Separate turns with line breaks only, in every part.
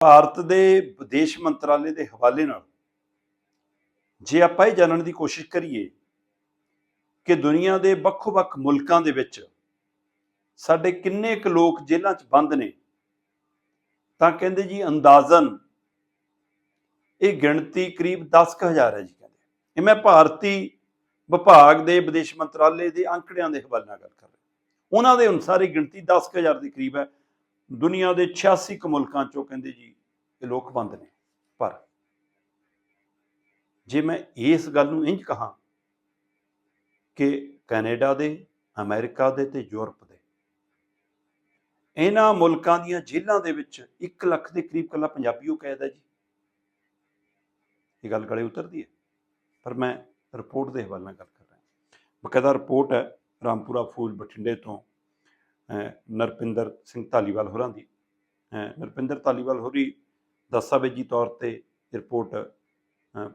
ਭਾਰਤ ਦੇ ਵਿਦੇਸ਼ ਮੰਤਰਾਲੇ ਦੇ ਹਵਾਲੇ ਨਾਲ ਜੇ ਆਪਾਂ ਇਹ ਜਾਣਨ ਦੀ ਕੋਸ਼ਿਸ਼ ਕਰੀਏ ਕਿ ਦੁਨੀਆ ਦੇ ਵੱਖ-ਵੱਖ ਮੁਲਕਾਂ ਦੇ ਵਿੱਚ ਸਾਡੇ ਕਿੰਨੇ ਕੁ ਲੋਕ ਜੇਲ੍ਹਾਂ 'ਚ ਬੰਦ ਨੇ, ਤਾਂ ਕਹਿੰਦੇ ਜੀ ਅੰਦਾਜ਼ਨ ਇਹ ਗਿਣਤੀ ਕਰੀਬ 10000 ਹੈ ਜੀ ਕਹਿੰਦੇ। ਇਹ ਮੈਂ ਭਾਰਤੀ ਵਿਭਾਗ ਦੇ ਵਿਦੇਸ਼ ਮੰਤਰਾਲੇ ਦੇ ਅੰਕੜਿਆਂ ਦੇ ਹਵਾਲੇ ਨਾਲ ਗੱਲ ਕਰ ਰਿਹਾ। ਉਹਨਾਂ ਦੇ ਅਨੁਸਾਰ ਇਹ ਗਿਣਤੀ 10000 ਦੇ ਕਰੀਬ ਹੈ। ਦੁਨੀਆ ਦੇ 86 ਕੁ ਮੁਲਕਾਂ ਚੋਂ ਕਹਿੰਦੇ ਜੀ ਇਹ ਲੋਕ ਬੰਦ ਨੇ। ਪਰ ਜੇ ਮੈਂ ਇਸ ਗੱਲ ਨੂੰ ਇੰਜ ਕਹਾਂ ਕਿ ਕੈਨੇਡਾ ਦੇ, ਅਮਰੀਕਾ ਦੇ ਤੇ ਯੂਰਪ ਦੇ, ਇਹਨਾਂ ਮੁਲਕਾਂ ਦੀਆਂ ਜੇਲ੍ਹਾਂ ਦੇ ਵਿੱਚ 1 ਲੱਖ ਦੇ ਕਰੀਬ ਕੱਲਾ ਪੰਜਾਬੀ ਉਹ ਕੈਦ ਹੈ ਜੀ। ਇਹ ਗੱਲ ਗਲੇ ਉਤਰਦੀ ਹੈ। ਪਰ ਮੈਂ ਰਿਪੋਰਟ ਦੇ ਹਵਾਲੇ ਨਾਲ ਗੱਲ ਕਰ ਰਿਹਾ ਬਕਾਇਦਾ ਰਿਪੋਰਟ ਹੈ ਰਾਮਪੁਰਾ ਫੂਲ ਬਠਿੰਡੇ ਤੋਂ ਨਰਪਿੰਦਰ ਸਿੰਘ ਧਾਲੀਵਾਲ ਹੋਰਾਂ ਦੀ। ਅਹ ਨਰਪਿੰਦਰ ਧਾਲੀਵਾਲ ਹੋਰੀ ਦਸਤਾਵੇਜੀ ਤੌਰ ਤੇ ਰਿਪੋਰਟ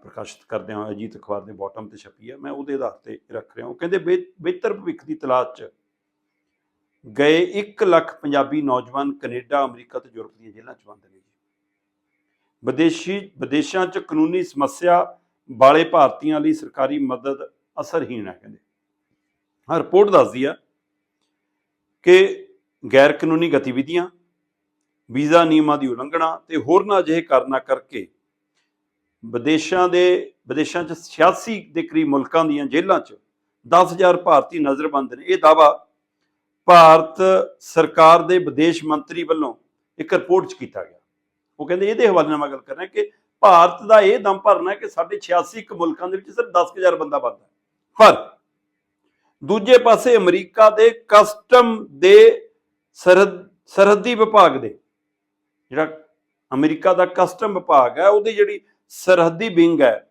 ਪ੍ਰਕਾਸ਼ਿਤ ਕਰਦੇ ਹਾਂ ਅਜੀਤ ਅਖਬਾਰ ਦੇ ਬਾਟਮ ਤੇ ਛਪੀ ਹੈ। ਮੈਂ ਉਹਦੇ ਆਧਾਰ ਤੇ ਰੱਖ ਰਿਹਾ ਹਾਂ। ਉਹ ਕਹਿੰਦੇ ਬਿਹ- ਬਿਹਤਰ ਭਵਿੱਖ ਦੀ ਤਲਾਸ਼ 'ਚ ਗਏ 1 ਲੱਖ ਪੰਜਾਬੀ ਨੌਜਵਾਨ ਕੈਨੇਡਾ, ਅਮਰੀਕਾ ਤੇ ਯੂਰਪ ਦੀਆਂ ਜੇਲ੍ਹਾਂ 'ਚ ਬੰਦ ਨੇ ਜੀ। ਵਿਦੇਸ਼ੀ ਵਿਦੇਸ਼ਾਂ 'ਚ ਕਾਨੂੰਨੀ ਸਮੱਸਿਆ ਵਾਲੇ ਭਾਰਤੀਆਂ ਲਈ ਸਰਕਾਰੀ ਮਦਦ ਅਸਰਹੀਣ ਹੈ। ਕਹਿੰਦੇ। ਹਾਂ ਰਿਪੋਰਟ ਦੱਸਦੀ ਆ ਕਿ ਗੈਰ ਕਾਨੂੰਨੀ ਗਤੀਵਿਧੀਆਂ, ਵੀਜ਼ਾ ਨਿਯਮਾਂ ਦੀ ਉਲੰਘਣਾ ਤੇ ਹੋਰਨਾਂ ਅਜਿਹੇ ਕਾਰਨਾਂ ਕਰਕੇ ਵਿਦੇਸ਼ਾਂ ਦੇ, ਵਿਦੇਸ਼ਾਂ 'ਚ 86 ਦੇ ਕਰੀਬ ਮੁਲਕਾਂ ਦੀਆਂ ਜੇਲ੍ਹਾਂ 'ਚ 10000 ਭਾਰਤੀ ਨਜ਼ਰਬੰਦ ਨੇ। ਇਹ ਦਾਵਾ ਭਾਰਤ ਸਰਕਾਰ ਦੇ ਵਿਦੇਸ਼ ਮੰਤਰੀ ਵੱਲੋਂ ਇੱਕ ਰਿਪੋਰਟ 'ਚ ਕੀਤਾ ਗਿਆ। ਉਹ ਕਹਿੰਦੇ ਇਹਦੇ ਹਵਾਲੇ ਨਾਲ ਮੈਂ ਗੱਲ ਕਰ ਰਿਹਾ ਕਿ ਭਾਰਤ ਦਾ ਇਹ ਦਮ ਭਰਨਾ ਕਿ ਸਾਡੇ 86 ਕੁ ਮੁਲਕਾਂ ਦੇ ਵਿੱਚ ਸਿਰਫ 10000 ਬੰਦਾ ਬੰਦ ਪਰ ਦੂਜੇ ਪਾਸੇ ਅਮਰੀਕਾ ਦੇ ਕਸਟਮ ਦੇ ਸਰਹੱਦ, ਸਰਹੱਦੀ ਵਿਭਾਗ ਦੇ। ਜਿਹੜਾ ਅਮਰੀਕਾ ਦਾ ਕਸਟਮ ਵਿਭਾਗ ਹੈ, ਉਹਦੀ ਜਿਹੜੀ ਸਰਹੱਦੀ ਵਿੰਗ ਹੈ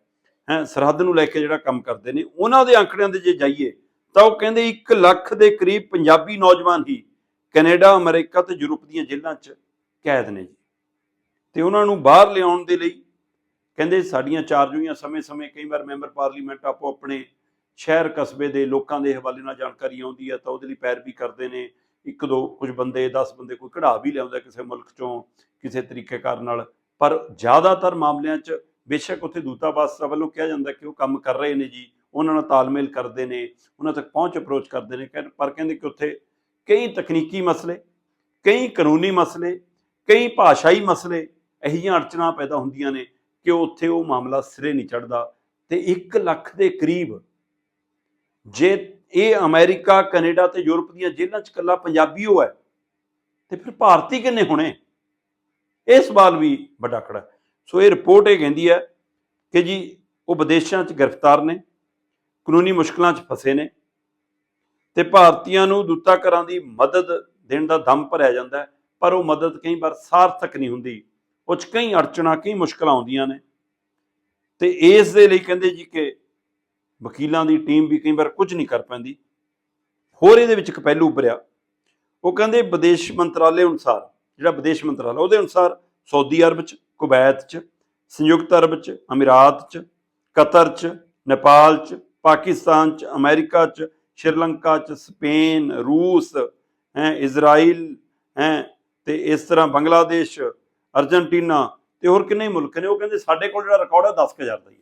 ਹੈ, ਸਰਹੱਦ ਨੂੰ ਲੈ ਕੇ ਜਿਹੜਾ ਕੰਮ ਕਰਦੇ ਨੇ, ਉਹਨਾਂ ਦੇ ਅੰਕੜਿਆਂ ਦੇ ਜੇ ਜਾਈਏ, ਤਾਂ ਉਹ ਕਹਿੰਦੇ 1 ਲੱਖ ਦੇ ਕਰੀਬ ਪੰਜਾਬੀ ਨੌਜਵਾਨ ਹੀ ਕੈਨੇਡਾ, ਅਮਰੀਕਾ ਤੇ ਯੂਰਪ ਦੀਆਂ ਜੇਲ੍ਹਾਂ 'ਚ ਕੈਦ ਨੇ ਜੀ। ਤੇ ਉਹਨਾਂ ਨੂੰ ਬਾਹਰ ਲਿਆਉਣ ਦੇ ਲਈ ਕਹਿੰਦੇ ਸਾਡੀਆਂ ਚਾਰਜੂਆਂ ਸਮੇਂ-ਸਮੇਂ ਕਈ ਵਾਰ ਮੈਂਬਰ ਪਾਰਲੀਮੈਂਟ ਆਪੋ ਆਪਣੇ ਸ਼ਹਿਰ ਕਸਬੇ ਦੇ ਲੋਕਾਂ ਦੇ ਹਵਾਲੇ ਨਾਲ ਜਾਣਕਾਰੀ ਆਉਂਦੀ ਹੈ, ਤਾਂ ਉਹਦੇ ਲਈ ਪੈਰਵੀ ਕਰਦੇ ਨੇ। ਇੱਕ ਦੋ ਕੁਝ ਬੰਦੇ 10 ਬੰਦੇ ਕੋਈ ਕਢਾ ਵੀ ਲਿਆਉਂਦਾ ਕਿਸੇ ਮੁਲਕ ਚੋਂ, ਕਿਸੇ ਤਰੀਕੇਕਾਰ ਨਾਲ। ਪਰ ਜ਼ਿਆਦਾਤਰ ਮਾਮਲਿਆਂ 'ਚ ਬੇਸ਼ੱਕ ਉੱਥੇ ਦੂਤਾਵਾਸ ਵੱਲੋਂ ਕਿਹਾ ਜਾਂਦਾ ਕਿ ਉਹ ਕੰਮ ਕਰ ਰਹੇ ਨੇ ਜੀ। ਉਹਨਾਂ ਨਾਲ ਤਾਲਮੇਲ ਕਰਦੇ ਨੇ, ਉਹਨਾਂ ਤੱਕ ਪਹੁੰਚ ਅਪਰੋਚ ਕਰਦੇ ਨੇ। ਕਹਿੰ- ਪਰ ਕਹਿੰਦੇ ਕਿ ਉੱਥੇ ਕਈ ਤਕਨੀਕੀ ਮਸਲੇ, ਕਈ ਕਾਨੂੰਨੀ ਮਸਲੇ, ਕਈ ਭਾਸ਼ਾਈ ਮਸਲੇ ਅਹੀਆਂ ਅੜਚਣਾਂ ਪੈਦਾ ਹੁੰਦੀਆਂ ਨੇ ਕਿ ਉੱਥੇ ਉਹ ਮਾਮਲਾ ਸਿਰੇ ਨਹੀਂ ਚੜਦਾ ਤੇ 1 ਲੱਖ ਦੇ ਕਰੀਬ ਜੇ ਇਹ ਅਮਰੀਕਾ, ਕੈਨੇਡਾ ਤੇ ਯੂਰਪ ਦੀਆਂ ਜੇਲ੍ਹਾਂ 'ਚ ਇਕੱਲਾ ਪੰਜਾਬੀ ਹੋ ਹੈ, ਤੇ ਫਿਰ ਭਾਰਤੀ ਕਿੰਨੇ ਹੋਣੇ? ਇਹ ਸਵਾਲ ਵੀ ਵੱਡਾ ਖੜਾ ਸੋ ਇਹ ਰਿਪੋਰਟ ਇਹ ਕਹਿੰਦੀ ਹੈ ਕਿ ਜੀ ਉਹ ਵਿਦੇਸ਼ਾਂ 'ਚ ਗ੍ਰਿਫਤਾਰ ਨੇ, ਕਾਨੂੰਨੀ ਮੁਸ਼ਕਲਾਂ 'ਚ ਫਸੇ ਨੇ, ਤੇ ਭਾਰਤੀਆਂ ਨੂੰ ਦੂਤਾ ਘਰਾਂ ਦੀ ਮਦਦ ਦੇਣ ਦਾ ਦਮ ਭਰਿਆ ਜਾਂਦਾ ਪਰ ਉਹ ਮਦਦ ਕਈ ਵਾਰ ਸਾਰਥਕ ਨਹੀਂ ਹੁੰਦੀ। ਉਹ 'ਚ ਕਈ ਅੜਚਣਾਂ, ਕਈ ਮੁਸ਼ਕਲਾਂ ਆਉਂਦੀਆਂ ਨੇ। ਤੇ ਇਸ ਦੇ ਲਈ ਕਹਿੰਦੇ ਜੀ ਕਿ ਵਕੀਲਾਂ ਦੀ ਟੀਮ ਵੀ ਕਈ ਵਾਰ ਕੁਝ ਨਹੀਂ ਕਰ ਪੈਂਦੀ। ਹੋਰ ਇਹਦੇ ਵਿੱਚ ਇੱਕ ਪਹਿਲੂ ਉੱਭਰਿਆ। ਉਹ ਕਹਿੰਦੇ ਵਿਦੇਸ਼ ਮੰਤਰਾਲੇ ਅਨੁਸਾਰ, ਜਿਹੜਾ ਵਿਦੇਸ਼ ਮੰਤਰਾਲਾ, ਉਹਦੇ ਅਨੁਸਾਰ ਸਾਊਦੀ ਅਰਬ ਚ, ਕੁਵੈਤ ਚ, ਸੰਯੁਕਤ ਅਰਬ ਚ, ਅਮੀਰਾਤ ਚ, ਕਤਰ ਚ, ਨੇਪਾਲ ਚ, ਪਾਕਿਸਤਾਨ ਚ, ਅਮਰੀਕਾ ਚ, ਸ਼੍ਰੀਲੰਕਾ ਚ, ਸਪੇਨ, ਰੂਸ, ਹੈ, ਇਜ਼ਰਾਈਲ, ਹੈ, ਤੇ ਇਸ ਤਰ੍ਹਾਂ ਬੰਗਲਾਦੇਸ਼, ਅਰਜਨਟੀਨਾ ਤੇ ਹੋਰ ਕਿੰਨੇ ਹੀ ਮੁਲਕ ਨੇ। ਉਹ ਕਹਿੰਦੇ ਸਾਡੇ ਕੋਲ ਜਿਹੜਾ ਰਿਕਾਰਡ ਹੈ 10000 ਦਾ ਹੀ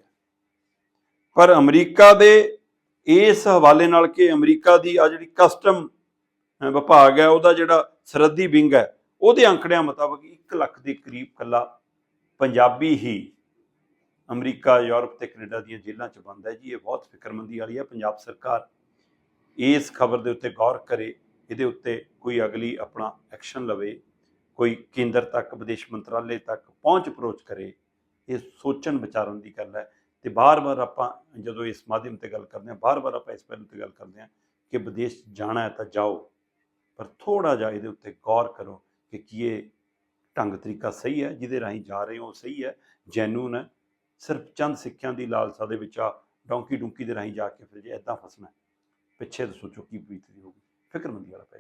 ਪਰ ਅਮਰੀਕਾ ਦੇ ਇਸ ਹਵਾਲੇ ਨਾਲ ਕਿ ਅਮਰੀਕਾ ਦੀ ਆ ਜਿਹੜੀ ਕਸਟਮ ਵਿਭਾਗ ਹੈ, ਉਹਦਾ ਜਿਹੜਾ ਸਰਹੱਦੀ ਵਿੰਗ ਹੈ, ਉਹਦੇ ਅੰਕੜਿਆਂ ਮੁਤਾਬਕ 1 ਲੱਖ ਦੇ ਕਰੀਬ ਕੱਲਾ ਪੰਜਾਬੀ ਹੀ ਅਮਰੀਕਾ, ਯੂਰਪ ਤੇ ਕੈਨੇਡਾ ਦੀਆਂ ਜੇਲ੍ਹਾਂ 'ਚ ਬੰਦ ਹੈ। ਜੀ, ਇਹ ਬਹੁਤ ਫਿਕਰਮੰਦੀ ਵਾਲੀ ਹੈ। ਪੰਜਾਬ ਸਰਕਾਰ ਇਸ ਖਬਰ ਦੇ ਉੱਤੇ ਗੌਰ ਕਰੇ, ਇਹਦੇ ਉੱਤੇ ਕੋਈ ਅਗਲੀ ਆਪਣਾ ਐਕਸ਼ਨ ਲਵੇ, ਕੋਈ ਕੇਂਦਰ ਤੱਕ, ਵਿਦੇਸ਼ ਮੰਤਰਾਲੇ ਤੱਕ ਪਹੁੰਚ ਅਪਰੋਚ ਕਰੇ, ਇਹ ਸੋਚਣ ਵਿਚਾਰਨ ਦੀ ਗੱਲ ਹੈ। ਤੇ ਬਾਰ-ਬਾਰ ਆਪਾਂ ਜਦੋਂ ਇਸ ਮਾਧਿਅਮ ਤੇ ਗੱਲ ਕਰਦੇ ਹਾਂ ਬਾਰ-ਬਾਰ ਆਪਾਂ ਇਸ ਪਹਿਲੂ ਤੇ ਗੱਲ ਕਰਦੇ ਹਾਂ ਕਿ ਵਿਦੇਸ਼ ਜਾਣਾ ਹੈ ਤਾਂ ਜਾਓ, ਪਰ ਥੋੜਾ ਜਿਹਾ ਇਹਦੇ ਉੱਤੇ ਗੌਰ ਕਰੋ ਕਿ ਕੀ ਇਹ ਢੰਗ ਤਰੀਕਾ ਸਹੀ ਹੈ, ਜਿਹਦੇ ਰਾਹੀਂ ਜਾ ਰਹੇ ਹੋ ਸਹੀ ਹੈ ਜੈਨੂਨ ਹੈ। ਸਿਰਫ ਚੰਦ ਸਿੱਖਿਆਂ ਦੀ ਲਾਲਸਾ ਦੇ ਵਿੱਚ ਆ ਡੌਂਕੀ ਡੁੰਕੀ ਦੇ ਰਾਹੀਂ ਜਾ ਕੇ ਫਿਰ ਜੇ ਐਦਾਂ ਫਸਣਾ ਪਿੱਛੇ ਤਾਂ ਸੋਚੋ ਕੀ ਬੀਤਦੀ ਹੋਊਗੀ, ਫਿਕਰਮੰਦੀ ਵਾਲਾ ਪੈ